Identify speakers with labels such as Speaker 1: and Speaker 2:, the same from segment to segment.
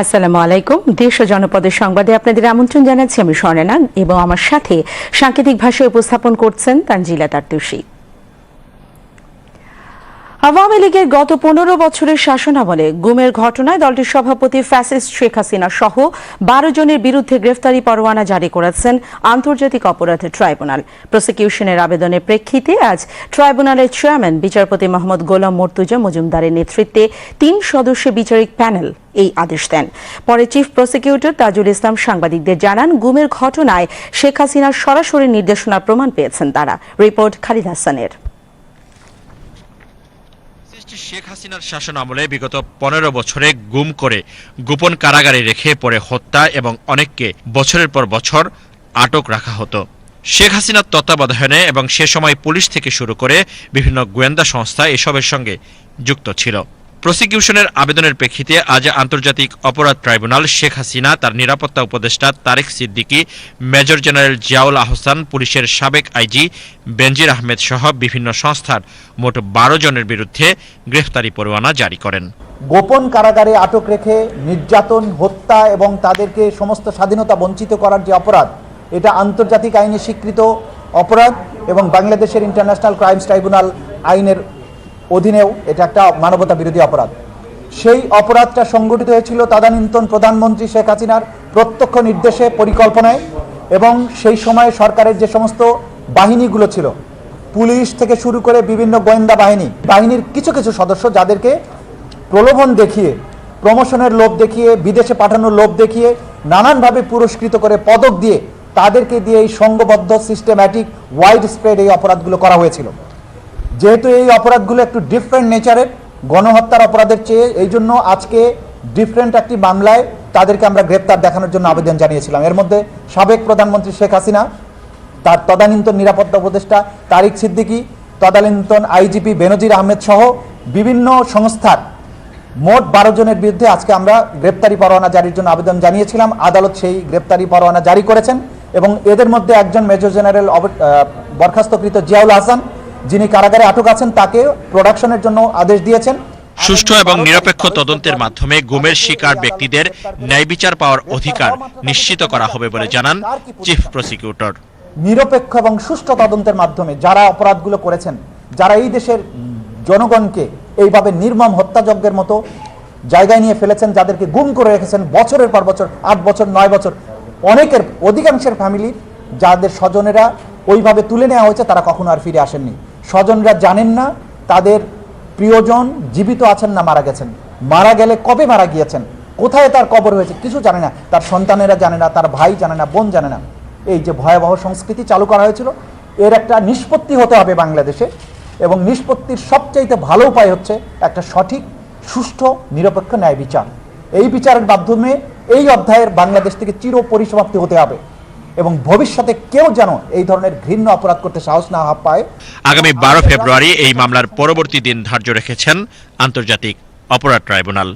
Speaker 1: আসসালামু আলাইকুম। দেশ ও জনপদের সংবাদে আপনাদের আমন্ত্রণ জানাচ্ছি আমি স্বর্ণেনান এবং আমার সাথে সাংকেতিক ভাষায় উপস্থাপন করছেন তানজিলা তার্তুষী আওয়ামী লীগের গত পনেরো বছরের শাসনামলে গুমের ঘটনায় দলটির সভাপতি ফ্যাসিস্ট শেখ হাসিনা সহ বারো জনের বিরুদ্ধে গ্রেফতারি পরোয়ানা জারি করেছেন আন্তর্জাতিক অপরাধ ট্রাইব্যুনাল। প্রসিকিউশনের আবেদনের প্রেক্ষিতে আজ ট্রাইব্যুনালের চেয়ারম্যান বিচারপতি মোহাম্মদ গোলাম মর্তুজা মজুমদারের নেতৃত্বে তিন সদস্য বিচারিক প্যানেল এই আদেশ দেন। পরে চিফ প্রসিকিউটর তাজুল ইসলাম সাংবাদিকদের জানান, গুমের ঘটনায় শেখ হাসিনার সরাসরি নির্দেশনার প্রমাণ পেয়েছেন তারা। রিপোর্ট খালিদ হাসানের।
Speaker 2: ফ্যাসিস্ট শেখ হাসিনার শাসন আমলে বিগত পনেরো বছরে গুম করে গোপন কারাগারে রেখে পরে হত্যা এবং অনেককে বছরের পর বছর আটক রাখা হতো। শেখ হাসিনার তত্ত্বাবধানে এবং সে সময় পুলিশ থেকে শুরু করে বিভিন্ন গোয়েন্দা সংস্থা এসবের সঙ্গে যুক্ত ছিল। প্রসিকিউশনের আবেদনের প্রেক্ষিতে আজ আন্তর্জাতিক অপরাধ ট্রাইব্যুনাল শেখ হাসিনা, তার নিরাপত্তা উপদেষ্টা তারেক সিদ্দিকী, মেজর জেনারেল জিয়াউল আহসান, পুলিশের সাবেক আইজি বেনজির আহমেদ সহ বিভিন্ন সংস্থার মোট বারো জনের বিরুদ্ধে গ্রেফতারি পরোয়ানা জারি করেন।
Speaker 3: গোপন কারাগারে আটক রেখে নির্যাতন, হত্যা এবং তাদেরকে সমস্ত স্বাধীনতা বঞ্চিত করার যে অপরাধ, এটা আন্তর্জাতিক আইনে স্বীকৃত অপরাধ এবং বাংলাদেশের ইন্টারন্যাশনাল ক্রাইমস ট্রাইব্যুনাল আইনের অধীনেও এটা একটা মানবতা বিরোধী অপরাধ। সেই অপরাধটা সংগঠিত হয়েছিল তদানীন্তন প্রধানমন্ত্রী শেখ হাসিনার প্রত্যক্ষ নির্দেশে, পরিকল্পনায় এবং সেই সময়ে সরকারের যে সমস্ত বাহিনীগুলো ছিল, পুলিশ থেকে শুরু করে বিভিন্ন গোয়েন্দা বাহিনী, বাহিনীর কিছু কিছু সদস্য যাদেরকে প্রলোভন দেখিয়ে, প্রমোশনের লোভ দেখিয়ে, বিদেশে পাঠানোর লোভ দেখিয়ে, নানানভাবে পুরস্কৃত করে পদক দিয়ে তাদেরকে দিয়ে এই সংঘবদ্ধ সিস্টেম্যাটিক ওয়াইড স্প্রেড এই অপরাধগুলো করা হয়েছিল। যেহেতু এই অপরাধগুলো একটু ডিফারেন্ট নেচারের গণহত্যার অপরাধের চেয়ে এই জন্য আজকে ডিফারেন্ট একটি মামলায় তাদেরকে আমরা গ্রেপ্তার দেখানোর জন্য আবেদন জানিয়েছিলাম। এর মধ্যে সাবেক প্রধানমন্ত্রী শেখ হাসিনা, তার তদানীন্তন নিরাপত্তা উপদেষ্টা তারিক সিদ্দিকী, তদানীন্তন আইজিপি বেনজির আহমেদ সহ বিভিন্ন সংস্থার মোট বারো জনের বিরুদ্ধে আজকে আমরা গ্রেপ্তারি পরোয়ানা জারির জন্য আবেদন জানিয়েছিলাম। আদালত সেই গ্রেপ্তারি পরোয়ানা জারি করেছেন এবং এদের মধ্যে একজন মেজর জেনারেল বরখাস্তকৃত জিয়াউল হাসান যিনি কারাগারে আটক আছেন তাকে প্রোডাকশনের জন্য আদেশ দিয়েছেন।
Speaker 2: সুষ্ঠু এবং নিরপেক্ষ তদন্তের মাধ্যমে গুমের শিকার ব্যক্তিদের ন্যায় বিচার পাওয়ার অধিকার নিশ্চিত করা হবে বলে জানান চিফ প্রসিকিউটর।
Speaker 3: নিরপেক্ষ এবং সুষ্ঠু তদন্তের মাধ্যমে যারা অপরাধগুলো করেছেন যারা এই দেশের জনগণকে এইভাবে নির্মম হত্যাযজ্ঞের মতো জায়গায় নিয়ে ফেলেছেন যাদেরকে গুম করে রেখেছেন বছরের পর বছর আট বছর নয় বছর অনেকের অধিকাংশের ফ্যামিলি যাদের স্বজনেরা ওইভাবে তুলে নেওয়া হয়েছে তারা কখনো আর ফিরে আসেননি। স্বজনরা জানেন না, তাদের প্রিয়জন জীবিত আছেন না, মারা গেছেন। মারা গেলে কবে মারা গিয়েছেন? কোথায় তার কবর হয়েছে? কিছু জানে না। তার সন্তানেরা জানে না, তার ভাই জানে না, বোন জানে না। এই যে ভয়াবহ সংস্কৃতি চালু করা হয়েছিল, এর একটা নিষ্পত্তি হতে হবে বাংলাদেশে এবং নিষ্পত্তির সবচাইতে ভালো উপায় হচ্ছে একটা সঠিক, সুষ্ঠু, নিরপেক্ষ ন্যায় বিচার। এই বিচারের মাধ্যমে এই অধ্যায়ের বাংলাদেশ থেকে চির পরিসমাপ্তি হতে হবে। এবং ভবিষ্যতে কেউ যেন এই ধরনের ঘৃণ্য অপরাধ করতে সাহস না পায়।
Speaker 2: আগামী বারো ফেব্রুয়ারি এই মামলার পরবর্তী দিন ধার্য রেখেছেন আন্তর্জাতিক অপরাধ tribunal.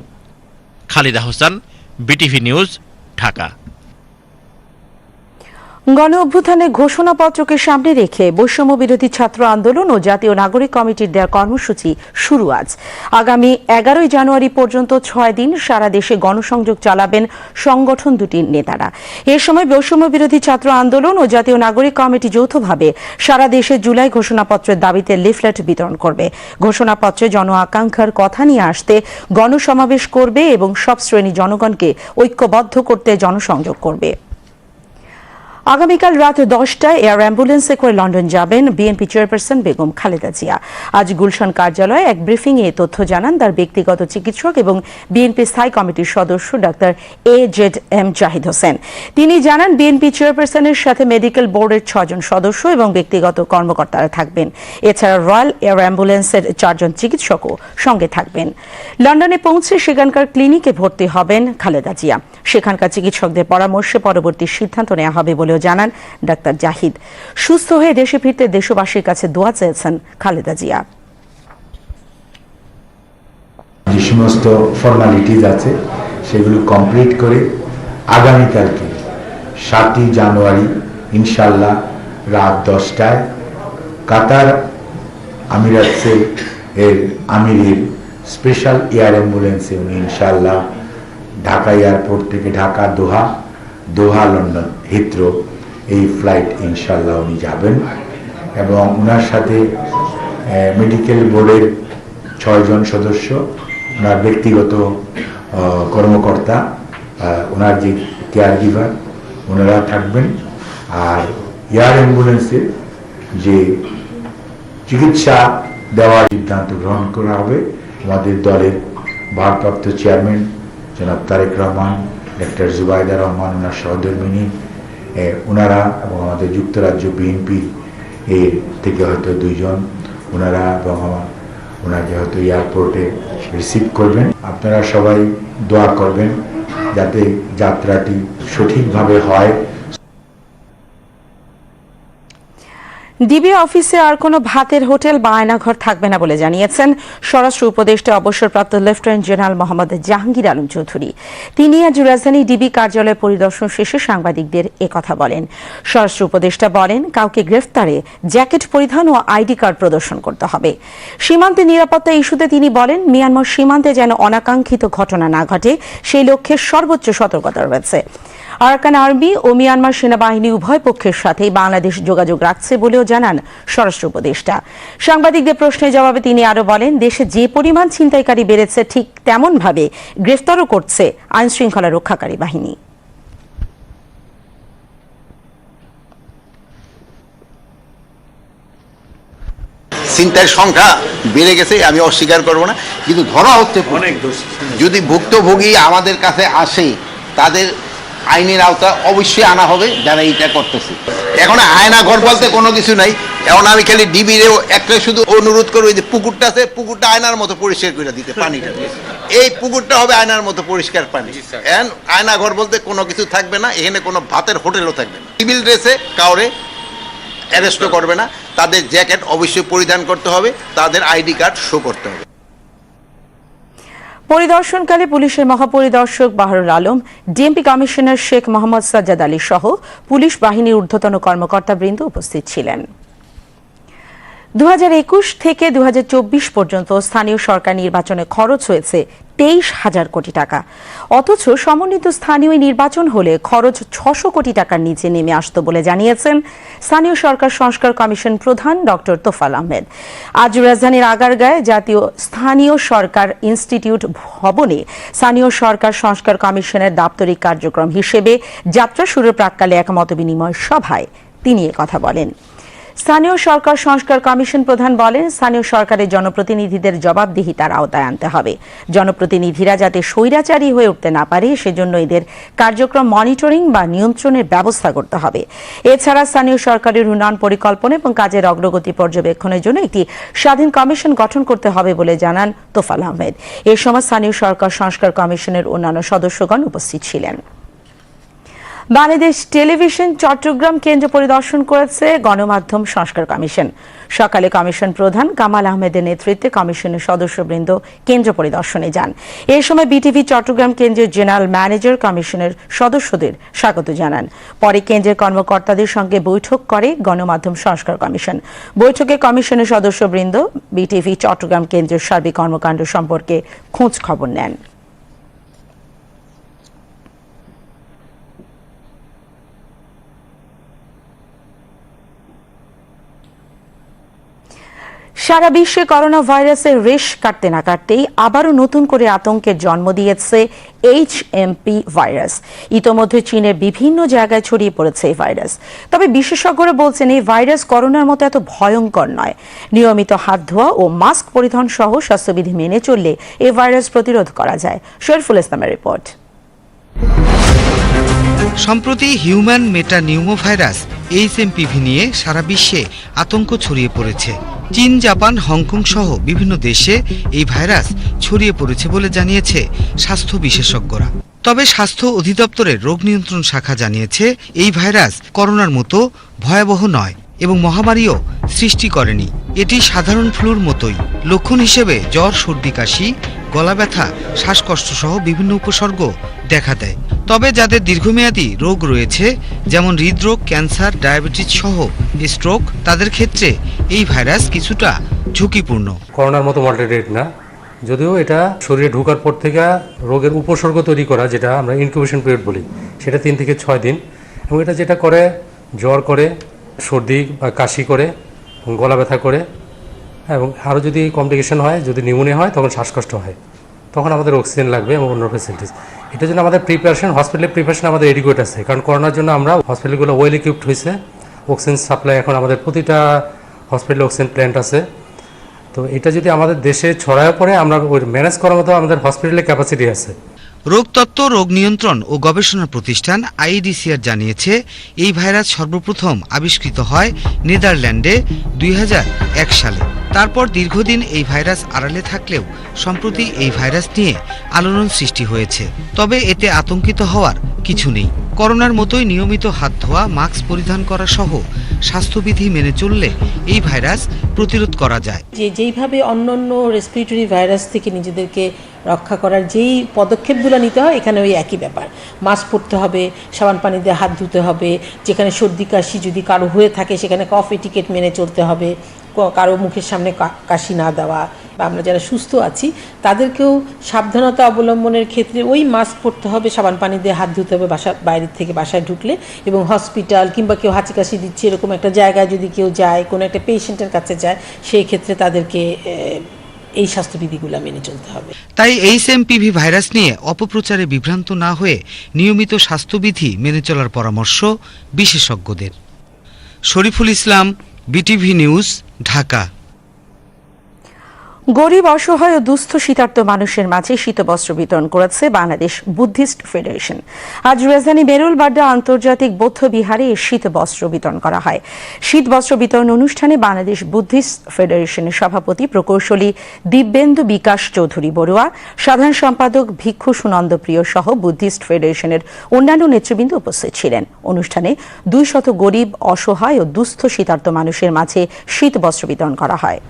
Speaker 2: Khalida Hossain, BTV news, Dhaka.
Speaker 1: গণ অভ্যুত্থানের ঘোষণাপত্রকে সামনে রেখে বৈষম্য বিরোধী ছাত্র আন্দোলন ও জাতীয় নাগরিক কমিটির দেওয়া কর্মসূচি শুরু আজ। আগামী এগারোই জানুয়ারি পর্যন্ত ছয় দিন সারা দেশে গণসংযোগ চালাবেন সংগঠন দুটির নেতারা। এ সময় বৈষম্য বিরোধী ছাত্র আন্দোলন ও জাতীয় নাগরিক কমিটি যৌথভাবে সারা দেশে জুলাই ঘোষণাপত্রের দাবিতে লিফলেট বিতরণ করবে। ঘোষণাপত্রে জন আকাঙ্ক্ষার কথা নিয়ে আসতে গণসমাবেশ করবে এবং সব শ্রেণি জনগণকে ঐক্যবদ্ধ করতে জনসংযোগ করবে। আগামীকাল রাত দশটায় এয়ার অ্যাম্বুলেন্সে করে লন্ডন যাবেন বিএনপি চেয়ারপারসন বেগম খালেদা জিয়া। আজ গুলশান কার্যালয়ে এক ব্রিফিং এ তথ্য জানান তার ব্যক্তিগত চিকিৎসক এবং বিএনপি স্থায়ী কমিটির সদস্য doctor A Z M Zahid Hossain. তিনি জানান, বিএনপি চেয়ারপারসনের সাথে মেডিকেল বোর্ডের ছজন সদস্য এবং ব্যক্তিগত কর্মকর্তারা থাকবেন। এছাড়া রয়্যাল এয়ার অ্যাম্বুলেন্সের চারজন চিকিৎসকও সঙ্গে থাকবেন। লন্ডনে পৌঁছে সেখানকার ক্লিনিকে ভর্তি হবেন খালেদা জিয়া। সেখানকার চিকিৎসকদের পরামর্শে পরবর্তী সিদ্ধান্ত নেওয়া হবে বলেও জানান ডাক্তার জাহিদ। সুস্থ হয়ে দেশে ফিরতে দেশবাসীর কাছে দোয়া চেয়েছেন খালেদা জিয়া।
Speaker 4: যে সমস্ত ফর্মালিটিজ আছে, সেগুলো কমপ্লিট করে আগামীকালকে সাতই জানুয়ারি ইনশাল্লাহ রাত দশটায় কাতার আমিরাতসে এর আমিরের স্পেশাল এয়ার অ্যাম্বুলেন্সে উনি ইনশাল্লাহ ঢাকা এয়ারপোর্ট থেকে Dhaka, Doha Doha, London, Heathrow এই ফ্লাইট ইনশাল্লাহ উনি যাবেন এবং ওনার সাথে মেডিকেল বোর্ডের ছয়জন সদস্য ওনার ব্যক্তিগত কর্মকর্তা ওনার যে কেয়ার গিভার ওনারা থাকবেন। আর এয়ার অ্যাম্বুলেন্সে যে চিকিৎসা দেওয়ার সিদ্ধান্ত গ্রহণ করা হবে, আমাদের দলের ভারপ্রাপ্ত চেয়ারম্যান জনাব তারেক রহমান ডক্টর জুবাইদা রহমান ওনার সহধর্মিনী ওনারা এবং আমাদের যুক্তরাজ্য বিএনপি এর থেকে হয়তো দুইজন ওনারা এবং আমার ওনাকে হয়তো এয়ারপোর্টে রিসিভ করবেন। আপনারা সবাই দোয়া করবেন যাতে যাত্রাটি সঠিকভাবে হয়।
Speaker 1: ডিবি অফিসে আর কোনো ভাতের হোটেল বা আয়নাঘর থাকবে না বলে জানিয়েছেন স্বরাষ্ট্র উপদেষ্টা অবসরপ্রাপ্ত লেফটেন্যান্ট জেনারেল মোহাম্মদ জাহাঙ্গীর আলম চৌধুরী। তিনি আজ রাজধানী ডিবি কার্যালয় পরিদর্শন শেষে সাংবাদিকদের একথা বলেন। স্বরাষ্ট্র উপদেষ্টা বলেন, কাউকে গ্রেফতারে জ্যাকেট পরিধান ও আইডি কার্ড প্রদর্শন করতে হবে। সীমান্তে নিরাপত্তা ইস্যুতে তিনি বলেন, মিয়ানমার সীমান্তে যেন অনাকাঙ্ক্ষিত ঘটনা না ঘটে, সেই লক্ষ্যে সর্বোচ্চ সতর্কতা রয়েছে। আরাকান আর্মি ও মিয়ানমার সেনাবাহিনী উভয় পক্ষের সাথেই বাংলাদেশ যোগাযোগ রাখছে বলেও জানান স্বরাষ্ট্র উপদেষ্টা। সাংবাদিকদের প্রশ্নের জবাবে তিনি আরও বলেন দেশে যে পরিমাণ ছিনতাইকারী বেড়েছে ঠিক তেমনভাবে গ্রেফতারও করছে আইন শৃঙ্খলা রক্ষাকারী বাহিনী।
Speaker 5: চিন্তার সংখ্যা বেড়ে গেছে আমি অস্বীকার করব না। কিন্তু ধরা হচ্ছে অনেক যদি ভুক্তভোগী আমাদের কাছে আসে তাদের আইনের আওতা অবশ্যই আনা হবে যারা এইটা করতেছে। এখন আয়না ঘর বলতে কোনো কিছু নাই। এখন আমি খালি ডিবিরেও একটা শুধু অনুরোধ করব যে পুকুরটা আছে পুকুরটা আয়নার মতো পরিষ্কার করে দিতে পানিটা। এই পুকুরটা হবে আয়নার মতো পরিষ্কার পানি। আয়না ঘর বলতে কোনো কিছু থাকবে না এখানে কোনো ভাতের হোটেলও থাকবে না। সিভিল ড্রেসে কাউরে অ্যারেস্টও করবে না। তাদের জ্যাকেট অবশ্যই পরিধান করতে হবে তাদের আইডি কার্ড শো করতে হবে।
Speaker 1: পরিদর্শনকালে পুলিশের মহাপরিদর্শক বাহরুল আলম, ডিএমপি কমিশনার শেখ মোহাম্মদ সাজ্জাদ আলী সহ পুলিশ বাহিনীর ঊর্ধ্বতন কর্মকর্তাবৃন্দ উপস্থিত ছিলেন। দু হাজার একুশ থেকে দু হাজার চব্বিশ পর্যন্ত স্থানীয় সরকার নির্বাচনে খরচ হয়েছে তেইশ হাজার কোটি টাকা। অথচ সমন্বিত স্থানীয় নির্বাচন হলে খরচ ছশো কোটি টাকার নিচে নেমে আসতো বলে জানিয়েছেন স্থানীয় সরকার সংস্কার কমিশন প্রধান ডক্টর তোফাল আহমেদ। আজ রাজধানীর আগারগাঁয় জাতীয় স্থানীয় সরকার ইনস্টিটিউট ভবনে স্থানীয় সরকার সংস্কার কমিশনের দাপ্তরিক কার্যক্রম হিসেবে যাত্রা শুরুর প্রাককালে এক মতবিনিময় সভায় তিনি কথা বলেন। স্থানীয় সরকার সংস্কার কমিশন প্রধান বলেন, স্থানীয় সরকারের জনপ্রতিনিধিদের জবাবদিহিতার আওতায় আনতে হবে। জনপ্রতিনিধিরা যাতে স্বৈরাচারী হয়ে উঠতে না পারে, সেজন্য এদের কার্যক্রম মনিটরিং বা নিয়ন্ত্রণের ব্যবস্থা করতে হবে। এছাড়া স্থানীয় সরকারের উন্নয়ন পরিকল্পনা এবং কাজের অগ্রগতি পর্যবেক্ষণের জন্য একটি স্বাধীন কমিশন গঠন করতে হবে বলে জানান তোফাল আহমেদ। এ সময় স্থানীয় সরকার সংস্কার কমিশনের অন্যান্য সদস্যগণ উপস্থিত ছিলেন। বাংলাদেশ টেলিভিশন চট্টগ্রাম কেন্দ্র পরিদর্শন করেছে গণমাধ্যম সংস্কার কমিশন। সকালে কমিশন প্রধান কামাল আহমেদের নেতৃত্বে কমিশনের সদস্যবৃন্দ কেন্দ্র পরিদর্শনে যান। এ সময় বিটিভি চট্টগ্রাম কেন্দ্রের জেনারেল ম্যানেজার কমিশনের সদস্যদের স্বাগত জানান। পরে কেন্দ্রের কর্মকর্তাদের সঙ্গে বৈঠক করে গণমাধ্যম সংস্কার কমিশন। বৈঠকে কমিশনের সদস্যবৃন্দ বিটিভি চট্টগ্রাম কেন্দ্রের সার্বিক কর্মকাণ্ড সম্পর্কে খোঁজ খবর নেন। সারা বিশ্বে করোনা ভাইরাসের রেশ কাটতে না কাটতেই আবারও নতুন করে আতঙ্কের জন্ম দিয়েছে এইচ এমপি ভাইরাস। ইতোমধ্যে চীনের বিভিন্ন জায়গায় ছড়িয়ে পড়েছে এই ভাইরাস। তবে বিশেষজ্ঞরা বলছেন, এই ভাইরাস করোনার মতো এত ভয়ঙ্কর নয়। নিয়মিত হাত ধোয়া ও মাস্ক পরিধান সহ স্বাস্থ্যবিধি মেনে চললে এই ভাইরাস প্রতিরোধ করা যায়। শরীফুল ইসলামের রিপোর্ট।
Speaker 6: সম্প্রতি হিউম্যান মেটা নিউমোভাইরাস এইচএমপিভি নিয়ে সারা বিশ্বে আতঙ্ক ছড়িয়ে পড়েছে। চীন, জাপান, হংকং সহ বিভিন্ন দেশে এই ভাইরাস ছড়িয়ে পড়েছে বলে জানিয়েছে স্বাস্থ্য বিশেষজ্ঞরা। তবে স্বাস্থ্য অধিদপ্তরের রোগ নিয়ন্ত্রণ শাখা জানিয়েছে, এই ভাইরাস করোনার মতো ভয়াবহ নয় এবং মহামারীও সৃষ্টি করেনি। এটি সাধারণ ফ্লুর মতোই। লক্ষণ হিসেবে জ্বর, সর্দি, কাশি গলা ব্যথা, শ্বাসকষ্ট সহ বিভিন্ন উপসর্গ দেখা দেয়। তবে যাদের দীর্ঘমেয়াদী রোগ রয়েছে, যেমন হৃদরোগ, ক্যান্সার, ডায়াবেটিস সহ স্ট্রোক তাদের ক্ষেত্রে এই ভাইরাস কিছুটা ঝুঁকিপূর্ণ।
Speaker 7: করোনার মতো মর্টালিটি রেট না। যদিও এটা শরীরে ঢোকার পর থেকে রোগের উপসর্গ তৈরি করা, যেটা আমরা ইনকিউবেশন পিরিয়ড বলি, সেটা তিন থেকে ছয় দিন। এবং এটা যেটা করে, জ্বর করে, সর্দি বা কাশি করে গলা ব্যথা করে এবং আরও যদি কমপ্লিকেশন হয়, যদি নিউমোনিয়া হয়, তখন শ্বাসকষ্ট হয়। তখন আমাদের অক্সিজেন লাগবে এবং অন্য ফেসিলিটিস এটার জন্য আমাদের প্রিপারেশন হসপিটালের প্রিপারেশন আমাদের এডিকুয়েট আছে। কারণ করোনার জন্য আমরা হসপিটালগুলো ওয়েল ইকুইপড হয়েছে। অক্সিজেন সাপ্লাই এখন আমাদের প্রতিটা হসপিটালে অক্সিজেন প্ল্যান্ট আছে। তো এটা যদি আমাদের দেশে ছড়ায় পড়ে, আমরা ওই ম্যানেজ করার মতো আমাদের হসপিটালে ক্যাপাসিটি আছে।
Speaker 6: রোগতত্ত্ব রোগ নিয়ন্ত্রণ ও গবেষণা প্রতিষ্ঠান আইডিসিআর জানিয়েছে, এই ভাইরাস সর্বপ্রথম আবিষ্কৃত হয় নেদারল্যান্ডে দুই হাজার এক সালে। তারপর দীর্ঘদিন এই ভাইরাস আড়ালে থাকলেও সম্প্রতি এই ভাইরাস নিয়ে আলোড়ন সৃষ্টি হয়েছে। তবে এতে আতঙ্কিত হওয়ার কিছু নেই। করোনার মতোই নিয়মিত হাত ধোয়া, মাস্ক পরিধান করা সহ স্বাস্থ্যবিধি মেনে চললে এই ভাইরাস প্রতিরোধ করা যায়।
Speaker 8: যে যেইভাবে অন্যান্য রেসপিরেটরি ভাইরাস থেকে নিজেদেরকে রক্ষা করার যেই পদক্ষেপগুলো নিতে হয়, এখানে ওই একই ব্যাপার। মাস্ক পরতে হবে, সাবান পানি দিয়ে হাত ধুতে হবে, যেখানে সর্দি, কাশি যদি কারও হয়ে থাকে, সেখানে কফ এটিকেট মেনে চলতে হবে। কারও মুখের সামনে কাশি না দেওয়া বা আমরা যারা সুস্থ আছি, তাদেরকেও সাবধানতা অবলম্বনের ক্ষেত্রে ওই মাস্ক পরতে হবে, সাবান পানি দিয়ে হাত ধুতে হবে, বাসা বাইরের থেকে বাসায় ঢুকলে এবং হসপিটাল কিংবা কেউ হাঁচি কাশি দিচ্ছে এরকম একটা জায়গায় যদি কেউ যায়, কোনো একটা পেশেন্টের কাছে যায়, সেই ক্ষেত্রে তাদেরকে এই স্বাস্থ্যবিধিগুলো মেনে চলতে হবে।
Speaker 6: তাই এইচএমপিভি ভাইরাস নিয়ে অপপ্রচারে বিভ্রান্ত না হয়ে নিয়মিত স্বাস্থ্যবিধি মেনে চলার পরামর্শ বিশেষজ্ঞদের। Shariful Islam BTV news Dhaka.
Speaker 1: গরিব, অসহায় ও দুস্থ শীতার্ত মানুষের মাঝে শীতবস্ত্র বিতরণ করেছে বাংলাদেশ বুদ্ধিস্ট ফেডারেশন। আজ রাজধানী বেরুলবাড্ডা আন্তর্জাতিক বৌদ্ধ বিহারে শীতবস্ত্র বিতরণ করা হয়। শীতবস্ত্র বিতরণ অনুষ্ঠানে বাংলাদেশ বুদ্ধিস্ট ফেডারেশনের সভাপতি, প্রকৌশলী দিব্যেন্দু বিকাশ চৌধুরী বড়ুয়া, সাধারণ সম্পাদক ভিক্ষু সুনন্দ প্রিয় সহ বুদ্ধিস্ট ফেডারেশনের অন্যান্য নেতৃবৃন্দ উপস্থিত ছিলেন। অনুষ্ঠানে দুই শত গরিব, অসহায় ও দুস্থ শীতার্ত মানুষের মাঝে শীতবস্ত্র বিতরণ করা হয়।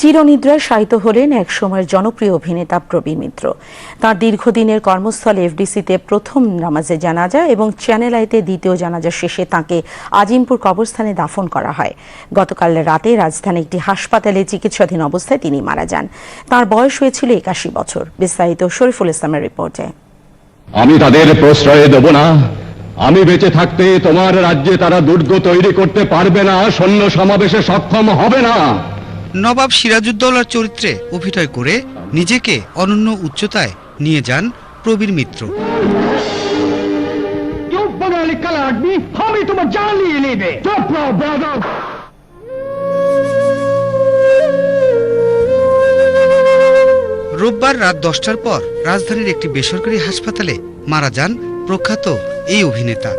Speaker 1: চিরনিদ্রায় শায়িত হলেন এক সময়ের জনপ্রিয় অভিনেতা প্রবীর মিত্র। তার দীর্ঘদিনের কর্মস্থল এফডিসিতে প্রথম নামাজে জানাজা এবং চ্যানেল আইতে দ্বিতীয় জানাজা শেষে তাকে আজিমপুর কবরস্থানে দাফন করা হয়। গতকাল রাতে রাজধানী একটি হাসপাতালে চিকিৎসাধীন অবস্থায় তিনি মারা যান। তার বয়স হয়েছিল একাশি বছর। বিস্তারিত শরীফুল ইসলামের রিপোর্টে।
Speaker 9: আমি তাদের প্রশ্রয় দেব না। আমি বেঁচে থাকতে তোমার রাজ্যে তারা দুর্গ তৈরি করতে পারবে না। সৈন্য সমাবেশে সক্ষম হবে না।
Speaker 6: নবাব সিরাজউদ্দৌলার চরিত্রে অভিনয় করে নিজেকে অনন্য উচ্চতায় নিয়ে যান প্রবীর মিত্র। রোববার রাত দশটার পর রাজধানীর একটি বেসরকারি হাসপাতালে মারা যান প্রখ্যাত এই অভিনেতা।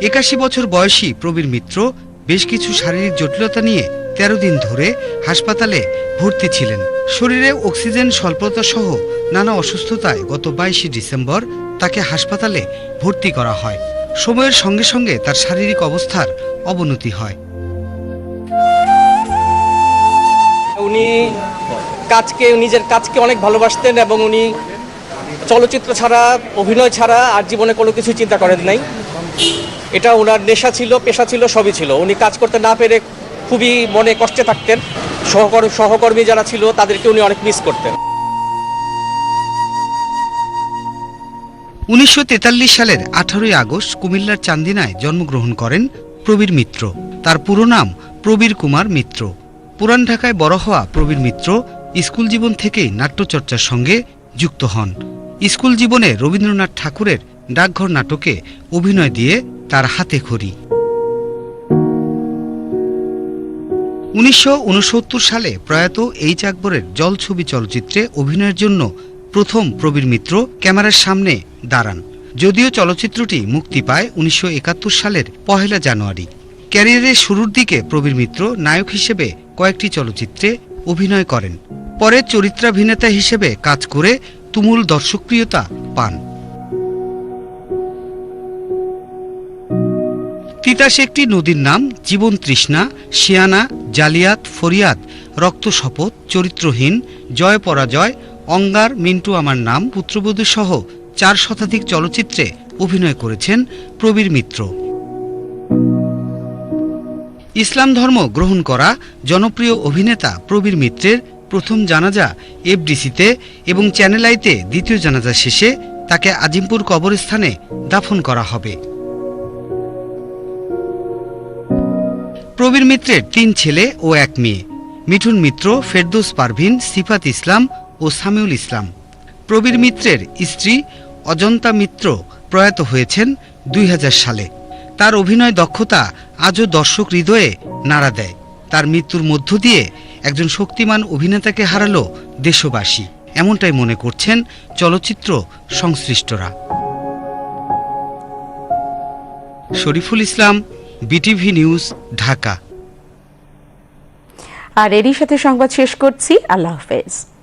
Speaker 6: একাশি বছর বয়সী প্রবীর মিত্র বেশ কিছু শারীরিক জটিলতা নিয়ে তেরো দিন ধরে হাসপাতালে ভর্তি ছিলেন। শরীরে অক্সিজেন স্বল্পতা সহ নানা অসুস্থতায় গত বাইশে ডিসেম্বর তাকে হাসপাতালে ভর্তি করা হয়। সময়ের সঙ্গে সঙ্গে তার শারীরিক অবস্থার অবনতি হয়।
Speaker 10: উনি কাজকে, নিজের কাজকে অনেক ভালোবাসতেন এবং উনি চলচ্চিত্র ছাড়া, অভিনয় ছাড়া আর জীবনে কোনো কিছু চিন্তা করেন নাই। এটা ওনার নেশা ছিল, পেশা ছিল, সবই ছিল। উনি কাজ করতে না পেরে খুবই মনে কষ্টে থাকতেন। সহকর সহকর্মী যারা ছিল, তাদেরকে উনি অনেক মিস করতেন।
Speaker 6: উনিশশো তেতাল্লিশ সালের আঠারোই আগস্ট কুমিল্লার চান্দিনায় জন্মগ্রহণ করেন প্রবীর মিত্র। তার পুরো নাম প্রবীর কুমার মিত্র। পুরান ঢাকায় বড় হওয়া প্রবীর মিত্র স্কুল জীবন থেকেই নাট্যচর্চার সঙ্গে যুক্ত হন। স্কুল জীবনে রবীন্দ্রনাথ ঠাকুরের ডাকঘর নাটকে অভিনয় দিয়ে তার হাতে খড়ি। উনিশশো উনসত্তর সালে প্রয়াত এইচ আকবরের জলছবি চলচ্চিত্রে অভিনয়ের জন্য প্রথম প্রবীর মিত্র ক্যামেরার সামনে দাঁড়ান। যদিও চলচ্চিত্রটি মুক্তি পায় উনিশশো একাত্তর সালের পহেলা জানুয়ারি। ক্যারিয়ারের শুরুর দিকে প্রবীর মিত্র নায়ক হিসেবে কয়েকটি চলচ্চিত্রে অভিনয় করেন। পরে চরিত্রাভিনেতা হিসেবে কাজ করে তুমুল দর্শকপ্রিয়তা পান। তিতাস একটি নদীর নাম জীবন তৃষ্ণা, শিয়ানা, জালিয়াত, ফরিয়াদ, রক্ত শপথ, চরিত্রহীন, জয় পরাজয়, অঙ্গার, মিন্টু আমার নাম, পুত্রবধূ সহ চার শতাধিক চলচ্চিত্রে অভিনয় করেছেন প্রবীর মিত্র। ইসলাম ধর্ম গ্রহণ করা জনপ্রিয় অভিনেতা প্রবীর মিত্রের প্রথম জানাজা এফডিসিতে এবং চ্যানেল আইতে দ্বিতীয় জানাজা শেষে তাকে আজিমপুর কবরস্থানে দাফন করা হবে। প্রবীর মিত্রের তিন ছেলে ও এক মেয়ে। মিঠুন মিত্র, ফেরদৌস পারভিন, সিফাত ইসলাম ও সামিউল ইসলাম। প্রবীর মিত্রের স্ত্রী অজন্তা মিত্র প্রয়াত হয়েছেন দুই হাজার সালে। তার অভিনয় দক্ষতা আজও দর্শক হৃদয়ে নাড়া দেয়। তার মৃত্যুর মধ্য দিয়ে একজন শক্তিমান অভিনেতাকে হারালো দেশবাসী। এমনটাই মনে করছেন চলচ্চিত্র সংশ্লিষ্টরা। Shariful Islam BTV news Dhaka.
Speaker 1: আর এরই সাথে সংবাদ শেষ করছি। আল্লাহ হাফেজ।